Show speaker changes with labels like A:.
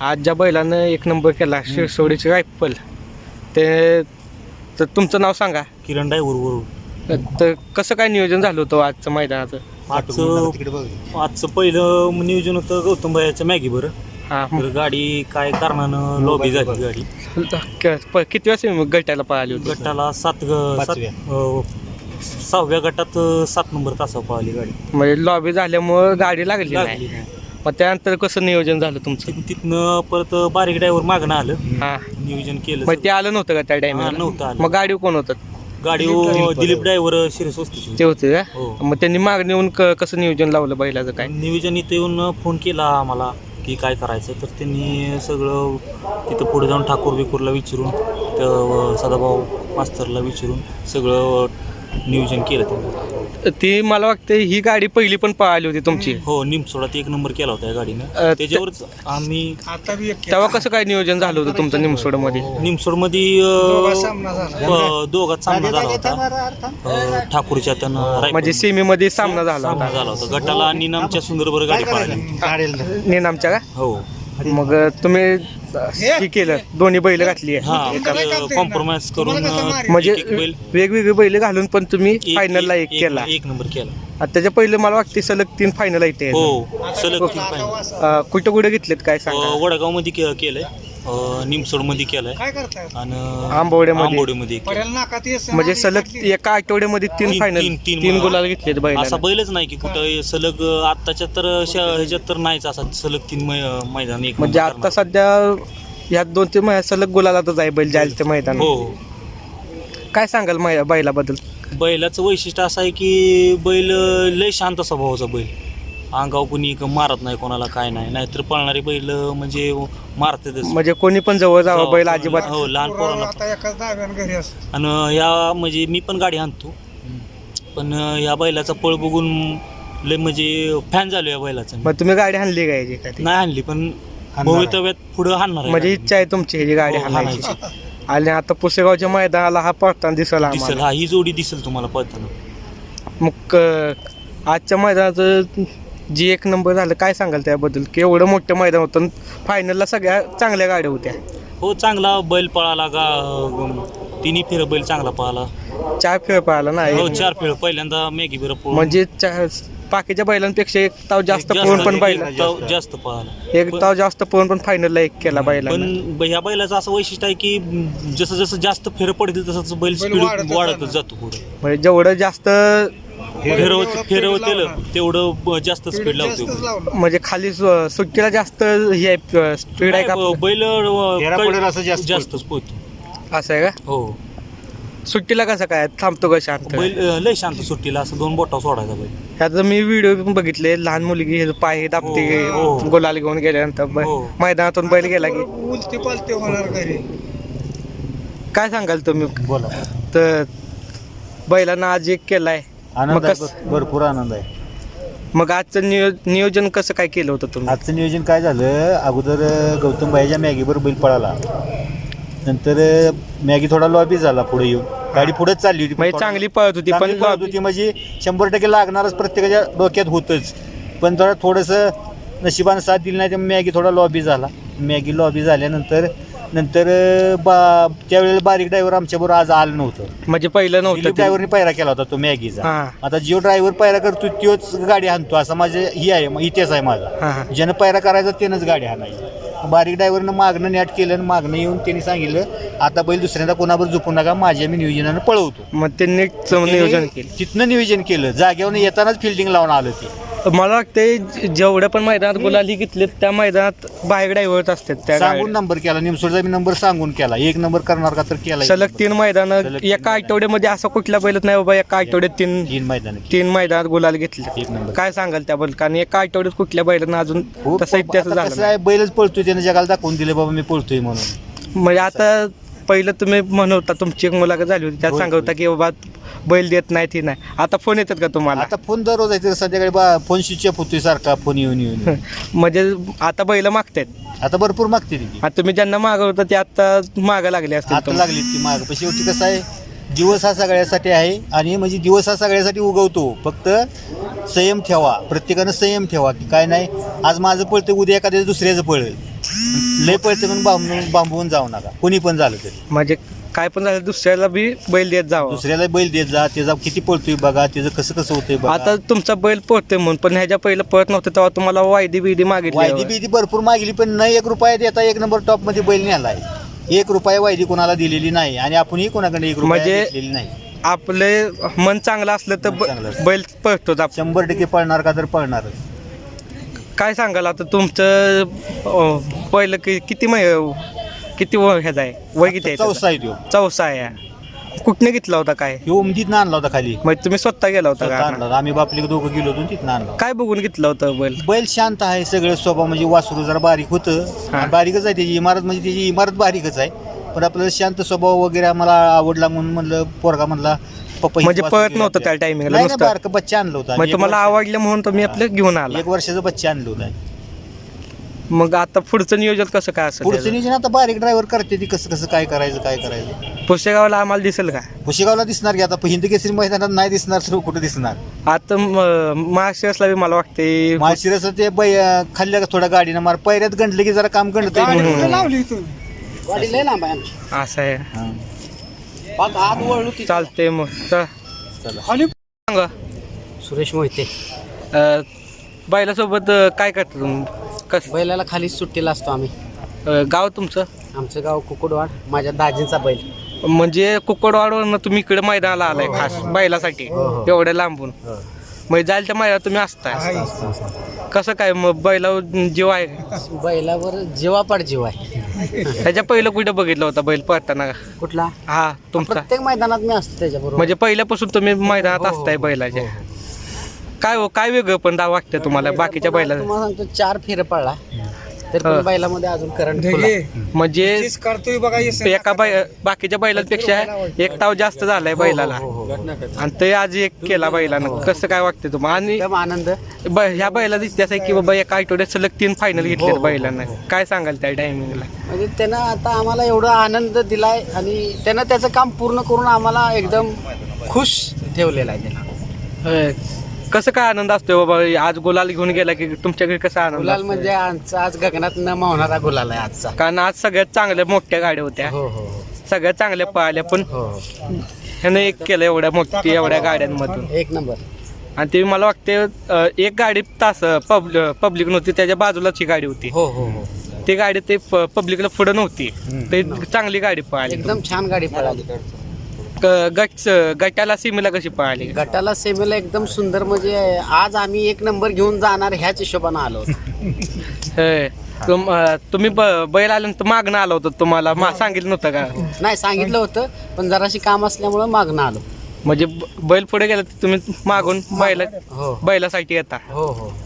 A: आज ज्या बैलानं एक नंबर केला शिरसोडीची रायफल. ते तर तुमचं नाव सांगा.
B: किरण डायव्हर वरून
A: तर कसं काय नियोजन झालं होतं आजचं मैदानाचं?
B: आजचं आजचं पहिलं नियोजन होतं गौतम भाईच्या मॅगी बरं.
A: हां
B: तर गाडी काय कारणानं लॉबी झाली गाडी.
A: क- प- किती वाजता गटाला पळाली होती?
B: गटाला सात ग- सात अं, सहाव्या गटात अं, सात नंबर तासावर पळाली गाडी.
A: म्हणजे लॉबी झाल्यामुळं गाडी लागली
B: लागली
A: नाही.
B: नाही.
A: मग त्यानंतर कसं नियोजन झालं तुमचं?
B: तिथून- तिथनं परत बारीक ड्रायव्हर मागणं आलं.
A: हां.
B: नियोजन केलं
A: मग ते आलं नव्हतं का त्या
B: हा, नव्हतं आलं.
A: मग गाडी कोण होतं?
B: गाडी दिलीप ड्रायव्हर शिरस वस्तीची
A: ते होते का?
B: हो.
A: मग त्यांनी मागणी येऊन क- कसं नियोजन लावलं बैलाचं काय?
B: नियोजन इथे येऊन फोन केला आम्हाला की काय करायचं. तर त्यांनी सगळं तिथं पुढे जाऊन ठाकूर बिकूरला विचारून तर सदाभाऊ मास्तरला विचारून सगळं नियोजन केलं त्यांनी.
A: ती मला वाटतं ही गाडी पहिली पण पळाली होती तुमची.
B: हो निमसोडात एक नंबर केला होता या गाडीनं.
A: अ,
B: त्याच्यावरच आम्ही
A: तेव्हा कसं काय नियोजन झालं होतं तुमचं निमसोडमध्ये?
B: निमसोडमध्ये अ, दोघात सामना झाला होता. अ, ठाकूरच्या त्यानं
A: म्हणजे सेमीमध्ये सामना झाला
B: सामना
A: होता
B: झाला होता. गटाला आणि नामच्या सुंदरबर गाडी पळाली.
A: नेनामच्या का?
B: हो.
A: मग तुम्ही हे? केलं. दोन्ही बैल घातली आहे.
B: हा. कॉम्प्रोमाइज करून
A: म्हणजे
B: एक- एक बैल.
A: वेगवेगळे बैल घालून पण तुम्ही
B: एक-
A: फायनलला एक केला.
B: एक नंबर केला.
A: आणि त्याच्या पहिले मला वाटते सलग तीन फायनल येते
B: हो सलग तीन final.
A: कुठं कुठे घेतलेत काय सांगा?
B: वडगावमध्ये केलंय. निमसोडमध्ये केलंय. आणि
A: आंबवड्यामध्ये
B: आंबोडीमध्ये एक केलंय.
A: म्हणजे सलग एका आठवड्यामध्ये तीन
B: तीन-
A: फायनल
B: तीन- तीन
A: तीन
B: मला-
A: गुलाल घेतलेत
B: असा बैलच नाही की कुठं सलग आत्ताच्या तर श- ह्याच्यात तर नाहीच असा सलग तीन मै- मैदान एक
A: म्हणजे
B: नंबर
A: आता
B: करणार.
A: सध्या या दोन तीन महिन्यात सलग गुलालातच आहे बैल जायला ते मैदान
B: हो.
A: काय सांगाल मै- बैलाबद्दल?
B: बैलाचं वैशिष्ट्य असं आहे की बैल लय शांत स्वभावाचा बैल. अंगाव कुणी क- मारत नाही कोणाला काय नाही नाहीतर पळणारी बैल म्हणजे मारतातच
A: म्हणजे कोणी पण जवळ जावं बैल अजिबात
B: हो लहान पोरांना
C: आता एकाच दहाव्यानं घरी असतो
B: आणि या म्हणजे मी पण गाडी आणतो पण या बैलाचा पळ बघून लय म्हणजे फॅन झालो या बैलाचा.
A: मग तुम्ही गाडी हाणली काय ती?
B: नाही आणली पण भवितव्यात पुढे हाणणार आहे
A: म्हणजे
B: गाडी.
A: इच्छा आहे तुमची ह्याची गाडी
B: हो,
A: हाणायची
B: हाणायची.
A: आणि आता पुसेगावच्या मैदानाला हा पडताना दिसला
B: दिसेल
A: आम्हाला
B: हा ही जोडी दिसेल तुम्हाला पळताना
A: मग अं, आजच्या मैदानाचं जी एक नंबर झालं काय सांगाल त्याबद्दल? की एवढं मोठं मैदान होतं फायनलला सगळ्या चांगल्या गाड्या होत्या.
B: हो चांगला बैल पळाला का तिन्ही फेर बैल चांगला पळाला.
A: चार फेळ पाहिला ना?
B: हो
A: एक-
B: चार फेर पहिल्यांदा मॅगी बेर
A: म्हणजे बाकीच्या बैलांपेक्षा एक ताव जास्त पळून पण बैल
B: जास्त पळाला.
A: एक ताव जास्त पळून पण फायनलला एक केला बैला
B: पण ब- ह्या बैलाचं असं वैशिष्ट्य आहे की जसं जसं जास्त फेर पडतील तसं तसं बैल स्पीड
C: वाढतच
B: वाढतच जातो पुढे.
A: म्हणजे जेवढं जास्त
B: फिरवतेल. तेवढं जास्त स्पीड लावतो
A: म्हणजे खाली सु- सुट्टीला जास्त हे आहे स्पीड आहे का
B: नाही, बैल
D: असं जास्त
B: जास्तच पोहतो
A: असं आहे का?
B: हो.
A: सुट्टीला कसं काय? थांबतो का शांत?
B: बैल अ, लय शांत सुट्टीला असं दोन बोटा सोडायचा बैल.
A: ह्याचं मी व्हिडिओ पण बघितले लहान मुलगी हे पाय दाबते
B: हो, हो.
A: गुलाल घेऊन गेल्यानंतर ब-
B: हो.
A: मैदानातून बैल गेला की
C: उलते पालते होणार घरी
A: काय सांगाल तुम्ही?
D: बोला.
A: तर बैलांना आज एक केलाय.
D: आनंद
A: मग
D: आहे
A: कस-
D: भर- भरपूर आनंद आहे.
A: मग आजचं नियो नियोजन कसं काय केलं होतं तुम्ही?
D: आजचं नियोजन काय झालं अगोदर अं, गौतम भाईच्या मॅगीवर बैल पळाला. नंतर अं, मॅगी थोडा लॉबी झाला पुढे येऊन. गाडी पुढेच चालली होती पण
A: म्हणजे
D: थोडा-
A: चांगली पळत होती पण
D: चांगली पळत होती म्हणजे शंभर टक्के लागणारच प्रत्येकाच्या डोक्यात होतच. पण थोडं थोडंसं नशिबानं साथ दिली नाही तर मॅगी थोडा लॉबी झाला. मॅगी लॉबी झाल्यानंतर नंतर बा त्यावेळेला बारीक ड्रायव्हर आमच्याबरोबर आज आलं नव्हतं.
A: म्हणजे पहिलं नव्हतं ते.
D: ड्रायव्हरने पायरा केला होता तो मॅगीचा.
A: हा.
D: आता जो ड्रायव्हर पायरा करतो तोच गाडी हाणतो. असा माझे ही आहे इतिहास आहे माझा.
A: हा हा.
D: ज्यानं पायरा करायचा त्यानंच गाडी हाणायची. बारीक ड्रायव्हरनं मागणं नॅट केलं आणि मागणं येऊन त्यांनी सांगितलं आता बैल दुसऱ्यांदा कोणावर झोपू नका माझ्या मी नियोजनानं पळवतो.
A: मग त्यांनी च- नियोजन केलं.
D: तिथनं नियोजन केलं. जागेवर येतानाच फिल्डिंग लावून आलं ते.
A: मला वाटतंय जेवढ्या पण मैदानात गुलाली घेतले त्या मैदानात बाहेर ड्रायव्हर असतात त्या
D: सांगून
A: गाड्या.
D: नंबर केला निमसोडचा मी नंबर सांगून केला एक नंबर करणार का तर केला
A: सलग. तीन मैदान
D: सलग तीन
A: एका
D: मैदानं.
A: आठवड्यामध्ये असं कुठला बैलत नाही बाबा एका आठवड्यात तीन
D: तीन मैदान
A: तीन मैदानात गुलाल घेतले
D: एक नंबर
A: काय सांगाल त्याबद्दल कारण एका आठवड्यात कुठल्या बैलांना अजून
D: खूप
A: तसा इतिहास
D: आता
A: झाला
D: कसं आहे बैलच पळतोय त्यानं जगाला दाखवून दिले बाबा मी पळतोय म्हणून.
A: म्हणजे आता पहिलं तुम्ही म्हणवता तुमची एक मुलाखत झाली होती त्यात
D: होय,
A: सांगत की बाबा बैल देत नाही ती नाही. आता फोन येतात का तुम्हाला?
D: आता फोन दररोज आहे ते संध्याकाळी बा फोन स्विच होतोय सारखा फोन येऊन येऊन येऊन.
A: म्हणजे आता बैल मागतायत?
D: आता भरपूर मागते ती.
A: आता तुम्ही ज्यांना मागवता ते आता मागं लागले असतील
D: आता
A: तुम्हाला.
D: लागली ती माग. पण शेवटी कसं आहे दिवस हा सगळ्यासाठी आहे आणि म्हणजे दिवस हा सगळ्यासाठी उगवतो. फक्त संयम ठेवा. प्रत्येकानं संयम ठेवा की काय नाही आज माझं पळतं उद्या एखाद्या दुसऱ्याचं पळेल. लय पळते म्हणून बांबून जाऊ नका. कोणी पण झालं तरी.
A: म्हणजे काय पण झालं दुसऱ्याला बी बैल देत जावं.
D: दुसऱ्याला बैल देत जा त्याचा किती पळतोय बघा त्याचं कसं कसं होतंय बघा.
A: आता तुमचा बैल पळतोय म्हणून पण ह्याच्या पहिलं पळत नव्हतं तेव्हा तुम्हाला वायदी बिदी
D: वायदी
A: मागितली
D: बिदी भरपूर मागली पण न एक रुपया देता एक नंबर टॉपमध्ये बैल नेलाय. एक रुपया वायदी कोणाला दिलेली नाही आणि आपणही कोणाकडे एक रुपया
A: म्हणजे-
D: घेतलेली नाही.
A: आपले मन चांगलं असलं तर
D: मन चांगलं
A: ब-
D: असलं.
A: बैल पळतोच आपण.
D: शंभर टक्के पळणार का तर पळणारच.
A: काय सांगाल? आता तुमचं अं, पहिलं कि किती मै किती वय ह्याचा आहे? वय किती आहे त्याचं?
D: चौसा आहे तो.
A: चौसा आहे. कुठने घेतला होता काय?
D: ह्यो उमदीत आणला होता खाली.
A: मग तुम्ही स्वतः गेला होता
D: स्वतः
A: का
D: आणला होता. आम्ही बापले दोघं गेलो होतो तिथनं आणला
A: काय बघून घेतलं होतं बैल?
D: बैल शांत आहे सगळं स्वभाव म्हणजे वासरू जरा बारीक होतं.
A: हा.
D: बारीकच आहे त्याची इमारत म्हणजे त्याची इमारत बारीकच आहे. पण आपल्याला शांत स्वभाव वगैरे आम्हाला आवडला म्हणून म्हणलं पोरगा म्हणला पप्पा
A: म्हणजे पळत नव्हतं. त्या टायमिंगला
D: नाही,
A: नुसतं.
D: बारकं बच्चा आणलं होतं.
A: मग
D: आम्ही.
A: तुम्हाला
D: एक वर्ष-
A: आवडलं म्हणून तुम्ही आपलं घेऊन आला.
D: एक वर्षाचं बच्चा आणलं होतं.
A: मग आता पुढचं नियोजन कसं काय
D: पुढचं
A: असेल
D: नियोजन आता बारीक ड्रायव्हर करते ती कसं कसं काय करायचं काय करायचं.
A: पुस्तकावाला आम्हाला दिसेल का?
D: पुशेगावला दिसणार की आता हिंद केसरी मैदानात नाही दिसणार तर कुठं दिसणार?
A: आता महाराष्ट्राला बी मला वाटते
D: माळशिरसचं ते बै खाल्ल्या का थोड्या गाडीनं मार पैऱ्यात गंडलं की जरा काम गंडत
C: गाडी
A: हम्म.
C: कुठे लावली तुम्ही
E: गाडी लय लांब आहे आमची.
A: असं आहे.
E: पाक आत वळलो की
A: चालते मग चल.
C: खाली
A: सांगा.
E: सुरेश मोहिते.
A: अं, बैलासोबत अं, काय करता तुम्ही? कस
E: बैलाला खाली सुट्टीला असतो आम्ही.
A: अं, गाव तुमचं?
E: आमचं गाव कुकुडवाड माझ्या दाजींचा बैल.
A: म्हणजे कुकडवाडवरनं तुम्ही इकडे मैदानाला आलाय खास बैलासाठी.
E: हो, हो.
A: एवढ्या लांबून. मग जायला त्या मैदानात तुम्ही असताय. कसं काय मग बैला जीव आहे?
E: बैलावर जीवापाड जीव आहे.
A: त्याच्या पहिलं कुठे बघितलं होतं बैल पळताना?
E: कुठला?
A: हा तुमचा.
E: प्रत्येक मैदानात मी असतो त्याच्याबरोबर.
A: म्हणजे पहिल्यापासून तुम्ही मैदानात
E: हो, हो,
A: असताय
E: हो,
A: बैलाच्या. काय हो काय वेगळं पण दा वाटतं तुम्हाला बाकीच्या बैला
E: तुम्हाला सांगतो चार फेर पडला तर. पण बैलामध्ये अजून करंट
A: म्हणजे
C: करतोय बघा येस
A: एका बै बाकीच्या बैलांपेक्षा एक ताव जास्त झालाय बैलाला.
E: हो, हो, हो.
A: आणि ते आज एक केला बैलानं. कसं काय वाटतं तुम्हाला आणि
E: एकदम आनंद.
A: ब- ह्या बैलाचा इतिहास आहे की बाबा एका आठवड्यात सलग तीन फायनल घेतले बैलानं. काय सांगाल त्या टायमिंगला
E: म्हणजे त्यानं आता आम्हाला एवढा आनंद दिलाय आणि त्यानं त्याचं काम पूर्ण करून आम्हाला एकदम खुश ठेवलेला आहे त्यानं.
A: कसं काय आनंद असतो बाबा? आज गुलाल घेऊन गेला की तुमच्याकडे कसा आनंद
E: गुलाल? म्हणजे आज गगनात न मावणारा गुलाल आहे आजचा.
A: कारण आज सगळ्यात चांगल्या मोठ्या गाड्या होत्या.
E: हो हो हो.
A: सगळ्यात चांगल्या पळाल्या पण
E: हो हो.
A: ह्यानं एक केलं एवढ्या मोठी एवढ्या गाड्यांमधून.
E: एक नंबर.
A: आणि ते मला वाटते अं, एक गाडी तास पब्लिक नव्हती त्याच्या बाजूलाची गाडी होती.
E: हो हो हो.
A: ती गाडी ते पब्लिकला पुढं नव्हती. ते चांगली गाडी पळाली.
E: एकदम छान गाडी पळाली.
A: क- गट गटाला सीमेला कशी पळाली?
E: गटाला सेमीला एकदम सुंदर म्हणजे आज आम्ही एक नंबर घेऊन जाणार ह्याच हिशोबानं आलो होतो.
A: होय. तुम- अं, तुम्ही ब- बैल आल्यानंतर मागणं आलं होतं तुम्हाला. मा- सांगितलं नव्हतं का?
E: नाही सांगितलं होतं पण जराशी काम असल्यामुळं मागणं आलो.
A: म्हणजे ब- बैल पुढे गेला तर तुम्ही मागून बैला
E: हो.
A: बैलासाठी येता.
E: हो हो.